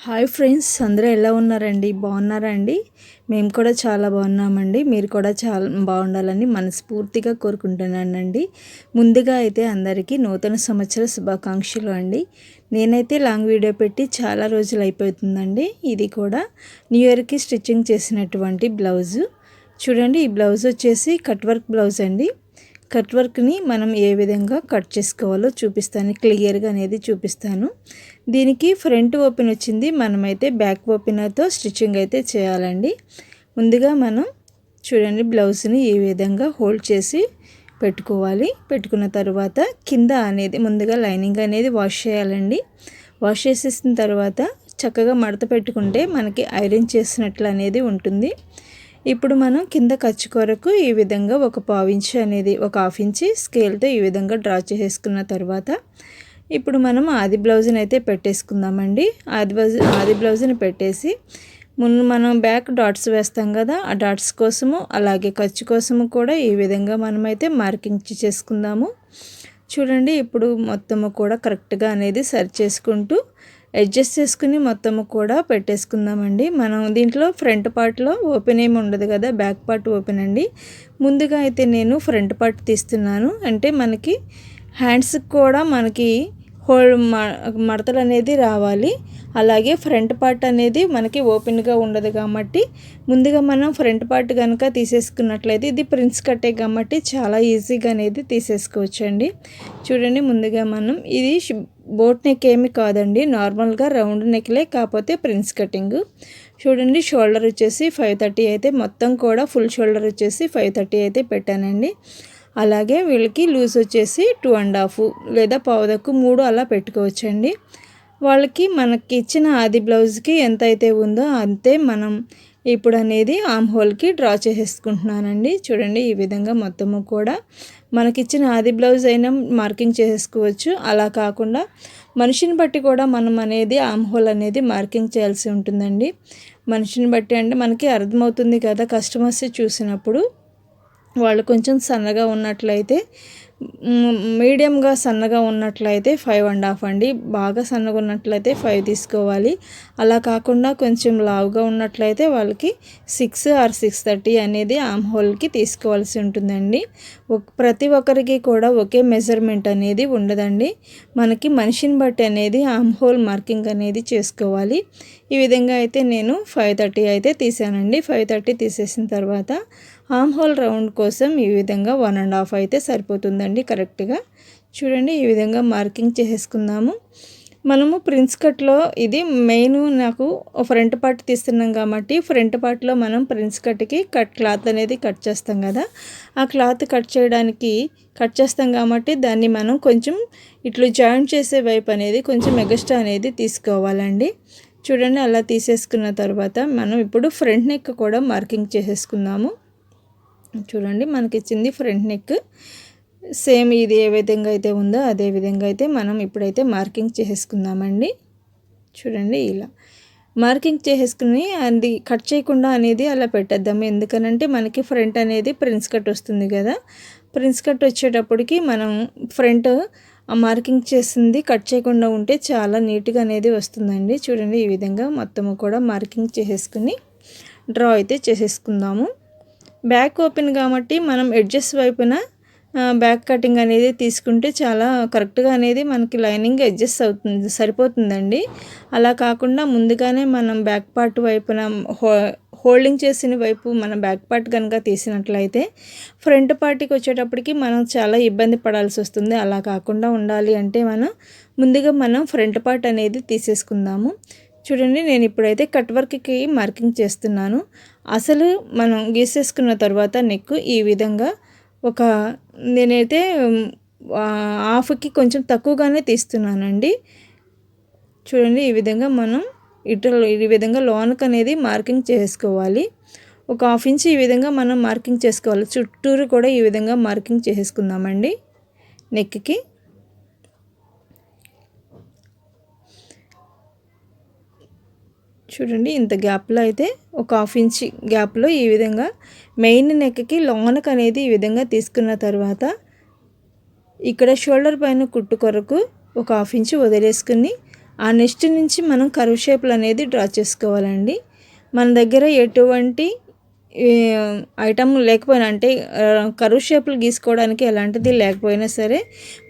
Hi friends అందరూ ఎలా ఉన్నారండి? బాగున్నారా అండి? మేము కూడా చాలా బాగున్నామండి. మీరు కూడా చాలా బాగుండాలని మనస్ఫూర్తిగా కోరుకుంటున్నానండి. ముందుగా అయితే అందరికీ నూతన సంవత్సర శుభాకాంక్షలు అండి. నేనైతే లాంగ్ వీడియో పెట్టి చాలా రోజులు అయిపోతుందండి. ఇది కూడా న్యూ ఇయర్కి స్టిచ్చింగ్ చేసినటువంటి బ్లౌజు. చూడండి ఈ బ్లౌజ్ వచ్చేసి కట్ వర్క్ బ్లౌజ్ అండి. కట్ వర్క్ని మనం ఏ విధంగా కట్ చేసుకోవాలో చూపిస్తాను. క్లియర్గా అనేది చూపిస్తాను. దీనికి ఫ్రంట్ ఓపెన్ వచ్చింది. మనమైతే బ్యాక్ ఓపెన్తో స్టిచ్చింగ్ అయితే చేయాలండి. ముందుగా మనం చూడండి బ్లౌజ్ని ఈ విధంగా హోల్డ్ చేసి పెట్టుకోవాలి. పెట్టుకున్న తర్వాత కింద అనేది ముందుగా లైనింగ్ అనేది వాష్ చేయాలండి. వాష్ చేసేసిన తర్వాత చక్కగా మడత పెట్టుకుంటే మనకి ఐరన్ చేసినట్లు అనేది ఉంటుంది. ఇప్పుడు మనం కింద ఖర్చు కొరకు ఈ విధంగా ఒక పావించి ఇంచు అనేది ఒక హాఫ్ ఇంచి స్కేల్తో ఈ విధంగా డ్రా చేసుకున్న తర్వాత ఇప్పుడు మనం ఆది బ్లౌజ్ని అయితే పెట్టేసుకుందామండి. ఆది బ్లౌజ్ ఆది బ్లౌజ్ని పెట్టేసి ముందు మనం బ్యాక్ డాట్స్ వేస్తాం కదా ఆ డాట్స్ కోసము అలాగే ఖర్చు కోసము కూడా ఈ విధంగా మనమైతే మార్కింగ్ చేసుకుందాము. చూడండి ఇప్పుడు మొత్తము కూడా కరెక్ట్గా అనేది సరి చేసుకుంటూ అడ్జస్ట్ చేసుకుని మొత్తము కూడా పెట్టేసుకుందామండి. మనం దీంట్లో ఫ్రంట్ పార్ట్లో ఓపెన్ ఏమి ఉండదు కదా బ్యాక్ పార్ట్ ఓపెన్ అండి. ముందుగా అయితే నేను ఫ్రంట్ పార్ట్ తీస్తున్నాను. అంటే మనకి హ్యాండ్స్కి కూడా మనకి హోల్ మడతలు అనేది రావాలి. అలాగే ఫ్రంట్ పార్ట్ అనేది మనకి ఓపెన్గా ఉండదు కాబట్టి ముందుగా మనం ఫ్రంట్ పార్ట్ కనుక తీసేసుకున్నట్లయితే ఇది ప్రిన్స్ కట్టే కాబట్టి చాలా ఈజీగా అనేది తీసేసుకోవచ్చండి. చూడండి ముందుగా మనం ఇది బోట్ నెక్ ఏమి కాదండి. నార్మల్గా రౌండ్ నెక్లే కాకపోతే ప్రిన్స్ కటింగ్ చూడండి షోల్డర్ వచ్చేసి ఫైవ్ థర్టీ అయితే మొత్తం కూడా ఫుల్ షోల్డర్ వచ్చేసి ఫైవ్ థర్టీ అయితే పెట్టానండి. అలాగే వీళ్ళకి లూజ్ వచ్చేసి టూ అండ్ హాఫ్ లేదా పావుదక్కు మూడు అలా పెట్టుకోవచ్చండి. వాళ్ళకి మనకి ఇచ్చిన ఆది బ్లౌజ్కి ఎంత అయితే ఉందో అంతే మనం ఇప్పుడు అనేది ఆమ్ హోల్కి డ్రా చేసేసుకుంటున్నానండి. చూడండి ఈ విధంగా మొత్తము కూడా మనకిచ్చిన ఆది బ్లౌజ్ అయినా మార్కింగ్ చేసుకోవచ్చు అలా కాకుండా మనిషిని బట్టి కూడా మనం అనేది ఆమ్ హోల్ అనేది మార్కింగ్ చేయాల్సి ఉంటుందండి. మనిషిని బట్టి అంటే మనకి అర్థమవుతుంది కదా కస్టమర్స్ చూసినప్పుడు. వాళ్ళు కొంచెం సన్నగా ఉన్నట్లయితే మీడియంగా సన్నగా ఉన్నట్లయితే ఫైవ్ అండ్ హాఫ్ అండి. బాగా సన్నగా ఉన్నట్లయితే ఫైవ్ తీసుకోవాలి. అలా కాకుండా కొంచెం లావుగా ఉన్నట్లయితే వాళ్ళకి సిక్స్ ఆర్ సిక్స్ థర్టీ అనేది ఆమ్ హోల్కి తీసుకోవాల్సి ఉంటుందండి. ప్రతి ఒక్కరికి కూడా ఒకే మెజర్మెంట్ అనేది ఉండదండి. మనకి మనిషిని బట్టి అనేది ఆమ్ హోల్ మార్కింగ్ అనేది చేసుకోవాలి. ఈ విధంగా అయితే నేను ఫైవ్ థర్టీ అయితే తీసానండి. ఫైవ్ థర్టీ తీసేసిన తర్వాత ఆమ్ హోల్ రౌండ్ కోసం ఈ విధంగా వన్ అండ్ హాఫ్ అయితే సరిపోతుందండి కరెక్ట్గా. చూడండి ఈ విధంగా మార్కింగ్ చేసేసుకుందాము. మనము ప్రిన్స్ కట్లో ఇది మెయిన్ నాకు ఫ్రంట్ పార్ట్ తీస్తున్నాం కాబట్టి ఫ్రంట్ పార్ట్లో మనం ప్రిన్స్ కట్కి కట్ క్లాత్ అనేది కట్ చేస్తాం కదా. ఆ క్లాత్ కట్ చేయడానికి కట్ చేస్తాం కాబట్టి దాన్ని మనం కొంచెం ఇట్లు జాయింట్ చేసే వైపు అనేది కొంచెం ఎగస్ట్రా అనేది తీసుకోవాలండి. చూడండి అలా తీసేసుకున్న తర్వాత మనం ఇప్పుడు ఫ్రంట్ నెక్ కూడా మార్కింగ్ చేసేసుకుందాము. చూడండి మనకి ఇచ్చింది ఫ్రంట్ నెక్. సేమ్ ఇది ఏ విధంగా అయితే ఉందో అదే విధంగా అయితే మనం ఇప్పుడైతే మార్కింగ్ చేసేసుకుందామండి. చూడండి ఇలా. మార్కింగ్ చేసేసుకుని అది కట్ చేయకుండా అనేది అలా పెట్టేద్దాము. ఎందుకనంటే మనకి ఫ్రంట్ అనేది ప్రిన్స్ కట్ వస్తుంది కదా. ప్రిన్స్ కట్ వచ్చేటప్పటికి మనం ఫ్రంట్ మార్కింగ్ చేసింది కట్ చేయకుండా ఉంటే చాలా నీట్గా అనేది వస్తుందండి. చూడండి ఈ విధంగా మొత్తము కూడా మార్కింగ్ చేసేసుకుని డ్రా అయితే చేసేసుకుందాము. బ్యాక్ ఓపెన్ కాబట్టి మనం ఎడ్జెస్ వైపున బ్యాక్ కటింగ్ అనేది తీసుకుంటే చాలా కరెక్ట్గా అనేది మనకి లైనింగ్ అడ్జస్ట్ అవుతుంది సరిపోతుందండి. అలా కాకుండా ముందుగానే మనం బ్యాక్ పార్ట్ వైపున హో హోల్డింగ్ చేసిన వైపు మనం బ్యాక్ పార్ట్ కనుక తీసినట్లయితే ఫ్రంట్ పార్ట్కి వచ్చేటప్పటికి మనం చాలా ఇబ్బంది పడాల్సి వస్తుంది. అలా కాకుండా ఉండాలి అంటే మనం ముందుగా మనం ఫ్రంట్ పార్ట్ అనేది తీసేసుకుందాము. చూడండి నేను ఇప్పుడైతే కట్ వర్క్కి మార్కింగ్ చేస్తున్నాను. అసలు మనం గీసేసుకున్న తర్వాత నెక్ ఈ విధంగా ఒక నేనైతే హాఫ్కి కొంచెం తక్కువగానే తీస్తున్నానండి. చూడండి ఈ విధంగా మనం ఇటు ఈ విధంగా లోనక్ అనేది మార్కింగ్ చేసుకోవాలి. ఒక హాఫ్ ఇంచ్ ఈ విధంగా మనం మార్కింగ్ చేసుకోవాలి. చుట్టూరు కూడా ఈ విధంగా మార్కింగ్ చేసుకుందామండి. నెక్కి చూడండి ఇంత గ్యాప్లో అయితే ఒక హాఫ్ ఇంచ్ గ్యాప్లో ఈ విధంగా మెయిన్ నెక్కి లోనక్ అనేది ఈ విధంగా తీసుకున్న తర్వాత ఇక్కడ షోల్డర్ పైన కుట్టు కొరకు ఒక హాఫ్ ఇంచ్ వదిలేసుకుని ఆ నెక్స్ట్ నుంచి మనం కరువు షేపులు అనేది డ్రా చేసుకోవాలండి. మన దగ్గర ఎటువంటి ఐటమ్ లేకపోయినా అంటే కరువు షేపులు గీసుకోవడానికి ఎలాంటిది లేకపోయినా సరే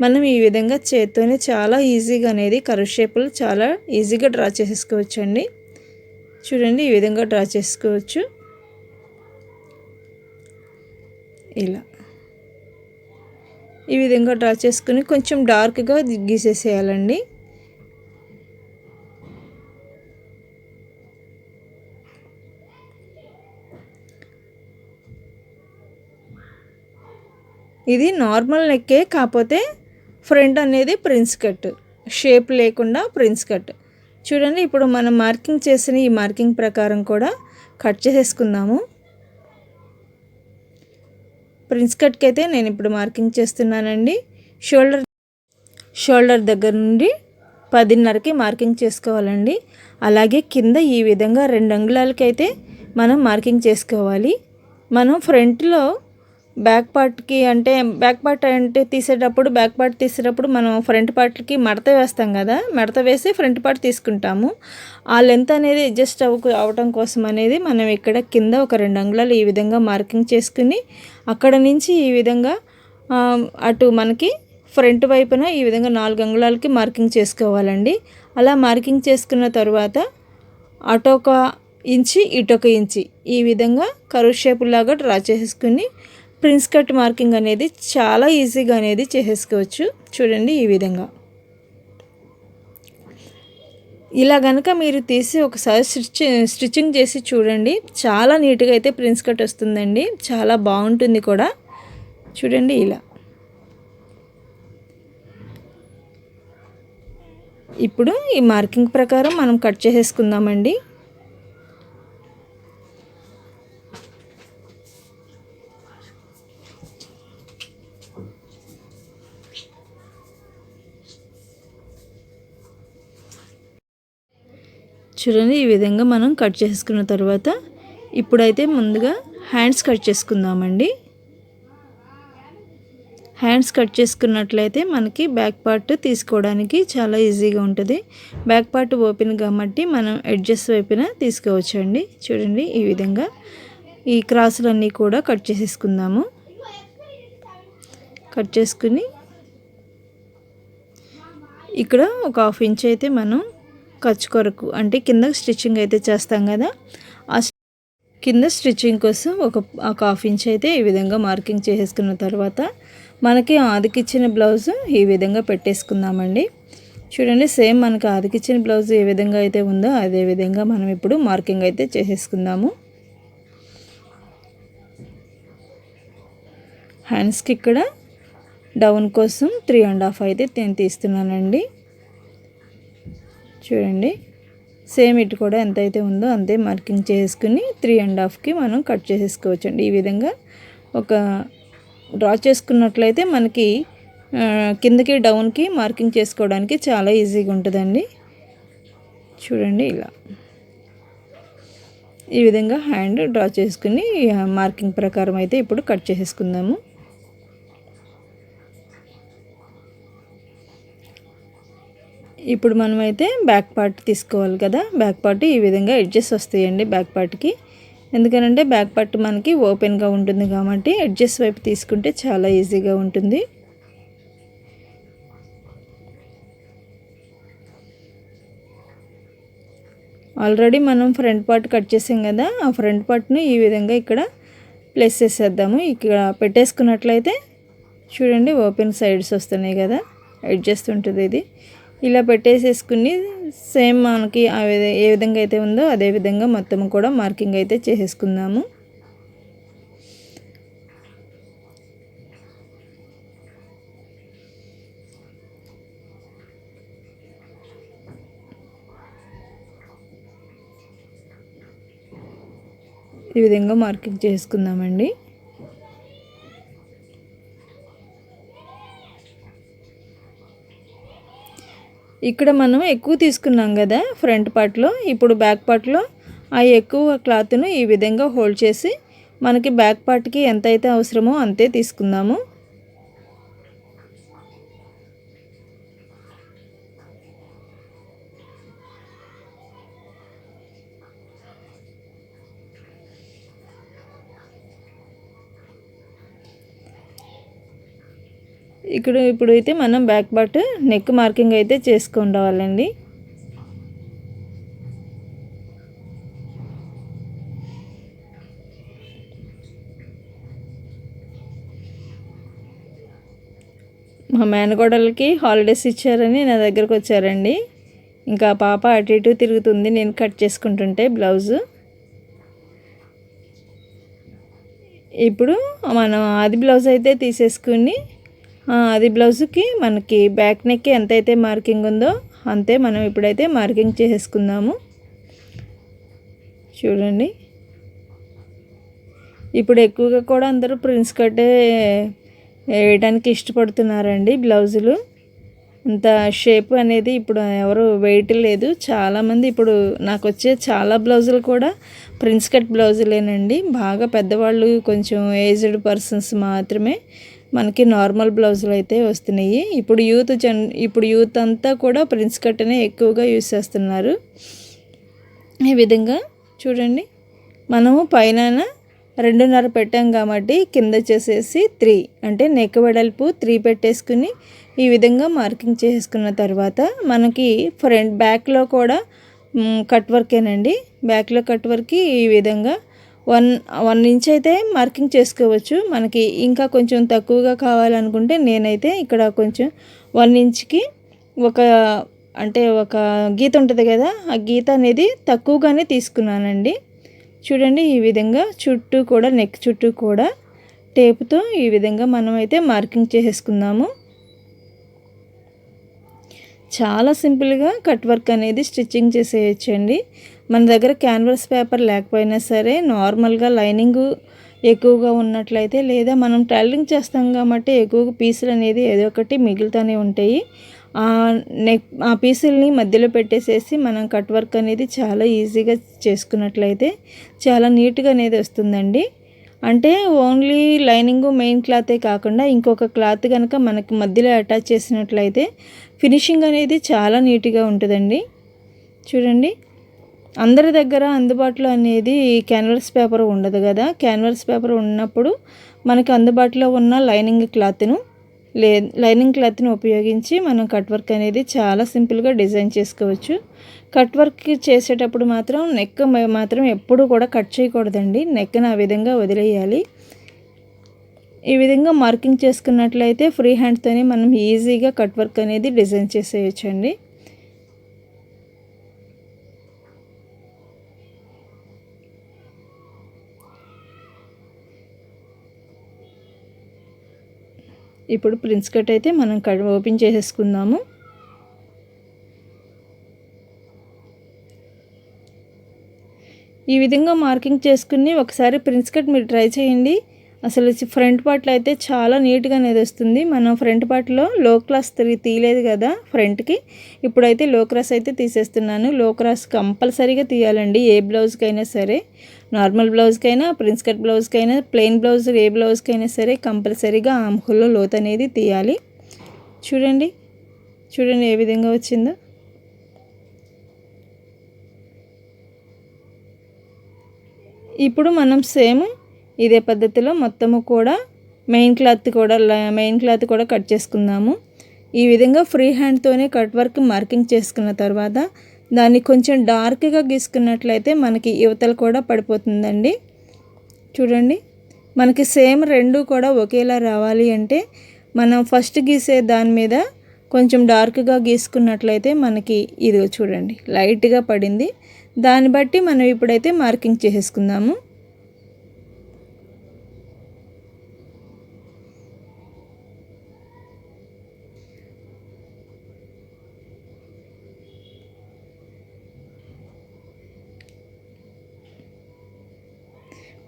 మనం ఈ విధంగా చేత్తోనే చాలా ఈజీగా అనేది కరువు షేపులు చాలా ఈజీగా డ్రా చేసేసుకోవచ్చండి అండి చూడండి ఈ విధంగా డ్రా చేసుకోవచ్చు. ఇలా. ఈ విధంగా డ్రా చేసుకుని కొంచెం డార్క్గా గీసేసేయాలండి. ఇది నార్మల్ నెక్కే కాకపోతే ఫ్రంట్ అనేది ప్రిన్స్ కట్. షేప్ లేకుండా ప్రిన్స్ కట్. చూడండి ఇప్పుడు మనం మార్కింగ్ చేసిన ఈ మార్కింగ్ ప్రకారం కూడా కట్ చేసేసుకుందాము. ప్రిన్స్ కట్కి అయితే నేను ఇప్పుడు మార్కింగ్ చేస్తున్నానండి. షోల్డర్ షోల్డర్ దగ్గర నుండి పదిన్నరకి మార్కింగ్ చేసుకోవాలండి. అలాగే కింద ఈ విధంగా రెండు అంగుళాలకి అయితే మనం మార్కింగ్ చేసుకోవాలి. మనం ఫ్రంట్లో బ్యాక్ పార్ట్కి అంటే బ్యాక్ పార్ట్ అంటే తీసేటప్పుడు బ్యాక్ పార్ట్ తీసేటప్పుడు మనం ఫ్రంట్ పార్ట్కి మడత వేస్తాం కదా? మడత వేసి ఫ్రంట్ పార్ట్ తీసుకుంటాము. ఆ లెంత్ అనేది అడ్జస్ట్ అవ్వ అవటం కోసం అనేది మనం ఇక్కడ కింద ఒక రెండు అంగుళాలు ఈ విధంగా మార్కింగ్ చేసుకుని అక్కడ నుంచి ఈ విధంగా అటు మనకి ఫ్రంట్ వైపున ఈ విధంగా నాలుగు అంగుళాలకి మార్కింగ్ చేసుకోవాలండి. అలా మార్కింగ్ చేసుకున్న తర్వాత అటొక ఇంచి ఇటొక ఇంచి ఈ విధంగా కరువు షేప్ లాగా డ్రా చేసుకుని ప్రిన్స్ కట్ మార్కింగ్ అనేది చాలా ఈజీగా అనేది చేసేసుకోవచ్చు. చూడండి ఈ విధంగా. ఇలా కనుక మీరు తీసి ఒకసారి స్టిచ్ స్టిచ్చింగ్ చేసి చూడండి. చాలా నీట్గా అయితే ప్రిన్స్ కట్ వస్తుందండి. చాలా బాగుంటుంది కూడా. చూడండి ఇలా. ఇప్పుడు ఈ మార్కింగ్ ప్రకారం మనం కట్ చేసేసుకుందామండి. చూడండి ఈ విధంగా మనం కట్ చేసుకున్న తర్వాత ఇప్పుడైతే ముందుగా హ్యాండ్స్ కట్ చేసుకుందామండి. హ్యాండ్స్ కట్ చేసుకున్నట్లయితే మనకి బ్యాక్ పార్ట్ తీసుకోవడానికి చాలా ఈజీగా ఉంటుంది. బ్యాక్ పార్ట్ ఓపెన్ కాబట్టి మనం ఎడ్జెస్ వైపున తీసుకోవచ్చండి. చూడండి ఈ విధంగా ఈ క్రాసులన్నీ కూడా కట్ చేసేసుకుందాము. కట్ చేసుకుని ఇక్కడ ఒక హాఫ్ ఇంచ్ అయితే మనం ఖర్చు కొరకు. అంటే కింద స్టిచ్చింగ్ అయితే చేస్తాం కదా. ఆ కింద స్టిచ్చింగ్ కోసం ఒక ఒక హాఫ్ ఇంచ్ అయితే ఈ విధంగా మార్కింగ్ చేసేసుకున్న తర్వాత మనకి ఆదికిచ్చిన బ్లౌజ్ ఈ విధంగా పెట్టేసుకుందామండి. చూడండి సేమ్ మనకి ఆదికిచ్చిన బ్లౌజ్ ఏ విధంగా అయితే ఉందో అదే విధంగా మనం ఇప్పుడు మార్కింగ్ అయితే చేసేసుకుందాము. హ్యాండ్స్కి ఇక్కడ డౌన్ కోసం త్రీ అండ్ హాఫ్ అయితే నేను తీస్తున్నానండి. చూడండి. సేమ్ ఇటు కూడా ఎంత అయితే ఉందో అంతే మార్కింగ్ చేసుకుని త్రీ అండ్ హాఫ్కి మనం కట్ చేసేసుకోవచ్చండి. ఈ విధంగా ఒక డ్రా చేసుకున్నట్లయితే మనకి కిందకి డౌన్కి మార్కింగ్ చేసుకోవడానికి చాలా ఈజీగా ఉంటుందండి. చూడండి ఇలా. ఈ విధంగా హ్యాండ్ డ్రా చేసుకుని మార్కింగ్ ప్రకారం అయితే ఇప్పుడు కట్ చేసేసుకుందాము. ఇప్పుడు మనమైతే బ్యాక్ పార్ట్ తీసుకోవాలి కదా. బ్యాక్ పార్ట్ ఈ విధంగా అడ్జస్ట్ వస్తాయండి బ్యాక్ పార్ట్కి ఎందుకనంటే బ్యాక్ పార్ట్ మనకి ఓపెన్గా ఉంటుంది కాబట్టి అడ్జస్ట్ వైపు తీసుకుంటే చాలా ఈజీగా ఉంటుంది. ఆల్రెడీ మనం ఫ్రంట్ పార్ట్ కట్ చేసాం కదా. ఆ ఫ్రంట్ పార్ట్ను ఈ విధంగా ఇక్కడ ప్లేస్ చేసేద్దాము. ఇక్కడ పెట్టేసుకున్నట్లయితే చూడండి ఓపెన్ సైడ్స్ వస్తున్నాయి కదా. అడ్జస్ట్ ఉంటుంది ఇది. ఇలా పెట్టేసేసుకుని సేమ్ మనకి ఏ విధంగా అయితే ఉందో అదే విధంగా మొత్తం కూడా మార్కింగ్ అయితే చేసేసుకుందాము. ఈ విధంగా మార్కింగ్ చేసుకుందామండి. ఇక్కడ మనం ఎక్కువ తీసుకున్నాం కదా ఫ్రంట్ పార్ట్లో. ఇప్పుడు బ్యాక్ పార్ట్లో ఆ ఎక్కువ క్లాత్ను ఈ విధంగా హోల్డ్ చేసి మనకి బ్యాక్ పార్ట్కి ఎంత అయితే అవసరమో అంతే తీసుకుందాము. ఇక్కడ ఇప్పుడు అయితే మనం బ్యాక్ పార్ట్ నెక్ మార్కింగ్ అయితే చేసుకొని రావాలండి మా మేనగోడలకి హాలిడేస్ ఇచ్చారని నా దగ్గరకు వచ్చారండి. ఇంకా పాప అటు ఇటు తిరుగుతుంది నేను కట్ చేసుకుంటుంటే బ్లౌజు. ఇప్పుడు మనం ఆది బ్లౌజ్ అయితే తీసేసుకుని అది బ్లౌజ్కి మనకి బ్యాక్ నెక్ ఎంతైతే మార్కింగ్ ఉందో అంతే మనం ఇప్పుడైతే మార్కింగ్ చేసేసుకుందాము. చూడండి. ఇప్పుడు ఎక్కువగా కూడా అందరూ ప్రిన్స్ కట్టే వేయడానికి ఇష్టపడుతున్నారండి బ్లౌజులు. అంత షేప్ అనేది ఇప్పుడు ఎవరు వెయిట్ లేదు. చాలామంది ఇప్పుడు నాకు వచ్చే చాలా బ్లౌజులు కూడా ప్రిన్స్ కట్ బ్లౌజులేనండి. బాగా పెద్దవాళ్ళు కొంచెం ఏజ్డ్ పర్సన్స్ మాత్రమే. మనకి నార్మల్ బ్లౌజులు అయితే వస్తున్నాయి. ఇప్పుడు యూత్ జన్ ఇప్పుడు యూత్ అంతా కూడా ప్రిన్స్ కట్నే ఎక్కువగా యూస్ చేస్తున్నారు. ఈ విధంగా చూడండి. మనము పైన రెండున్నర పెట్టాం కాబట్టి కింద చేసేసి త్రీ అంటే నెక్ వెడల్పు త్రీ పెట్టేసుకుని ఈ విధంగా మార్కింగ్ చేసుకున్న తర్వాత మనకి ఫ్రంట్ బ్యాక్లో కూడా కట్ వర్కేనండి. బ్యాక్లో కట్ వర్క్కి ఈ విధంగా వన్ వన్ ఇంచ్ అయితే మార్కింగ్ చేసుకోవచ్చు. మనకి ఇంకా కొంచెం తక్కువగా కావాలనుకుంటే నేనైతే ఇక్కడ కొంచెం వన్ ఇంచ్కి ఒక అంటే ఒక గీత ఉంటుంది కదా ఆ గీత అనేది తక్కువగానే తీసుకున్నానండి. చూడండి ఈ విధంగా చుట్టూ కూడా నెక్ చుట్టూ కూడా టేపుతో ఈ విధంగా మనమైతే మార్కింగ్ చేసేసుకుందాము. చాలా సింపుల్గా కట్ వర్క్ అనేది స్టిచ్చింగ్ చేసేయచ్చండి. మన దగ్గర క్యాన్వాస్ పేపర్ లేకపోయినా సరే నార్మల్గా లైనింగ్ ఎక్కువగా ఉన్నట్లయితే లేదా మనం టైలరింగ్ చేస్తాం కాబట్టి ఎక్కువగా పీసులు అనేది ఏదో ఒకటి మిగులుతూనే ఉంటాయి. ఆ నెక్ ఆ పీసుల్ని మధ్యలో పెట్టేసేసి మనం కట్ వర్క్ అనేది చాలా ఈజీగా చేసుకున్నట్లయితే చాలా నీట్గా అనేది వస్తుందండి. అంటే ఓన్లీ లైనింగ్ మెయిన్ క్లాతే కాకుండా ఇంకొక క్లాత్ కనుక మనకి మధ్యలో అటాచ్ చేసినట్లయితే ఫినిషింగ్ అనేది చాలా నీట్గా ఉంటుందండి. చూడండి. అందరి దగ్గర అందుబాటులో అనేది క్యాన్వర్స్ పేపర్ ఉండదు కదా. క్యాన్వర్స్ పేపర్ ఉన్నప్పుడు మనకి అందుబాటులో ఉన్న లైనింగ్ క్లాత్ను లే లైనింగ్ క్లాత్ని ఉపయోగించి మనం కట్ వర్క్ అనేది చాలా సింపుల్గా డిజైన్ చేసుకోవచ్చు. కట్ వర్క్ చేసేటప్పుడు మాత్రం నెక్ మాత్రం ఎప్పుడు కూడా కట్ చేయకూడదండి. నెక్ను ఆ విధంగా వదిలేయాలి. ఈ విధంగా మార్కింగ్ చేసుకున్నట్లయితే ఫ్రీ హ్యాండ్తోనే మనం ఈజీగా కట్ వర్క్ అనేది డిజైన్ చేసేయచ్చండి. ఇప్పుడు ప్రిన్స్ కట్ అయితే మనం కట్ ఓపెన్ చేసేసుకుందాము. ఈ విధంగా మార్కింగ్ చేసుకుని ఒకసారి ప్రిన్స్ కట్ మీరు ట్రై చేయండి. అసలు ఫ్రంట్ పార్ట్లో అయితే చాలా నీట్గా అనేది వస్తుంది మనం ఫ్రంట్ పార్ట్లో లో క్లాస్ తీయలేదు కదా ఫ్రంట్కి. ఇప్పుడైతే లో క్రాస్ అయితే తీసేస్తున్నాను. లో క్రాస్ కంపల్సరీగా తీయాలండి. ఏ బ్లౌజ్కైనా సరే నార్మల్ బ్లౌజ్కైనా ప్రిన్స్ కట్ బ్లౌజ్కైనా ప్లెయిన్ బ్లౌజ్ ఏ బ్లౌజ్కైనా సరే కంపల్సరీగా ఆమ్హుల్లో లోత్ అనేది తీయాలి. చూడండి చూడండి ఏ విధంగా వచ్చిందో. ఇప్పుడు మనం సేమ్ ఇదే పద్ధతిలో మొత్తము కూడా మెయిన్ క్లాత్ కూడా మెయిన్ క్లాత్ కూడా కట్ చేసుకుందాము. ఈ విధంగా ఫ్రీ హ్యాండ్తోనే కట్ వర్క్ మార్కింగ్ చేసుకున్న తర్వాత దాన్ని కొంచెం డార్క్గా గీసుకున్నట్లయితే మనకి యువతలు కూడా పడిపోతుందండి. చూడండి మనకి సేమ్ రెండు కూడా ఒకేలా రావాలి అంటే మనం ఫస్ట్ గీసే దాని మీద కొంచెం డార్క్గా గీసుకున్నట్లయితే మనకి ఇది చూడండి లైట్గా పడింది. దాన్ని బట్టి మనం ఇప్పుడైతే మార్కింగ్ చేసేసుకుందాము.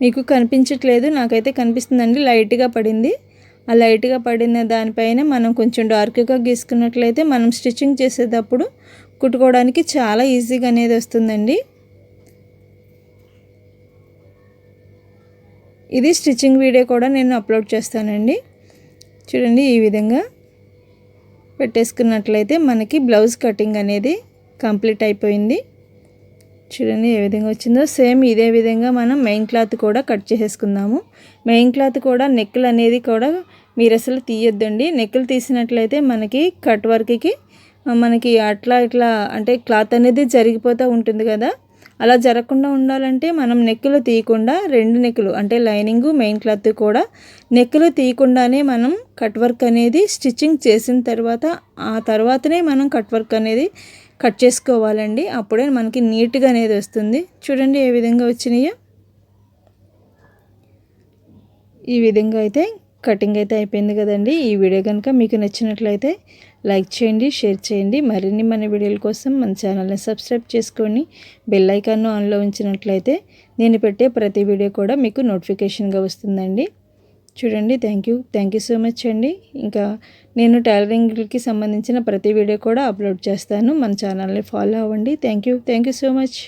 మీకు కనిపించట్లేదు నాకైతే కనిపిస్తుందండి లైట్గా పడింది. ఆ లైట్గా పడిన దానిపైన మనం కొంచెం డార్క్గా గీసుకున్నట్లయితే మనం స్టిచ్చింగ్ చేసేటప్పుడు కుట్టుకోవడానికి చాలా ఈజీగా అనేది వస్తుందండి. ఇది స్టిచ్చింగ్ వీడియో కూడా నేను అప్లోడ్ చేస్తానండి. చూడండి ఈ విధంగా పెట్టేసుకున్నట్లయితే మనకి బ్లౌజ్ కటింగ్ అనేది కంప్లీట్ అయిపోయింది. చూడండి ఏ విధంగా వచ్చిందో సేమ్ ఇదే విధంగా మనం మెయిన్ క్లాత్ కూడా కట్ చేసేసుకుందాము. మెయిన్ క్లాత్ కూడా నెక్కులు అనేది కూడా మీరు అసలు తీయొద్దండి. నెక్కులు తీసినట్లయితే మనకి కట్ వర్క్కి మనకి అట్లా ఇట్లా అంటే క్లాత్ అనేది జరిగిపోతూ ఉంటుంది కదా. అలా జరగకుండా ఉండాలంటే మనం నెక్కులు తీయకుండా రెండు నెక్కులు అంటే లైనింగ్ మెయిన్ క్లాత్ కూడా నెక్కులు తీయకుండానే మనం కట్ వర్క్ అనేది స్టిచ్చింగ్ చేసిన తర్వాత ఆ తర్వాతనే మనం కట్ వర్క్ అనేది కట్ చేసుకోవాలండి. అప్పుడే మనకి నీట్గా అనేది వస్తుంది. చూడండి ఏ విధంగా వచ్చినాయో. ఈ విధంగా అయితే కటింగ్ అయితే అయిపోయింది కదండి. ఈ వీడియో కనుక మీకు నచ్చినట్లయితే లైక్ చేయండి షేర్ చేయండి. మరిన్ని మన వీడియోల కోసం మన ఛానల్ని సబ్స్క్రైబ్ చేసుకొని బెల్ ఐకాన్ను ఆన్లో ఉంచినట్లయితే నేను పెట్టే ప్రతి వీడియో కూడా మీకు నోటిఫికేషన్గా వస్తుందండి. చూడండి thank you thank you so much అండి. ఇంకా నేను టైలరింగ్కి సంబంధించిన ప్రతి వీడియో కూడా అప్లోడ్ చేస్తాను. మన ఛానల్ని ఫాలో అవ్వండి. Thank you thank you so much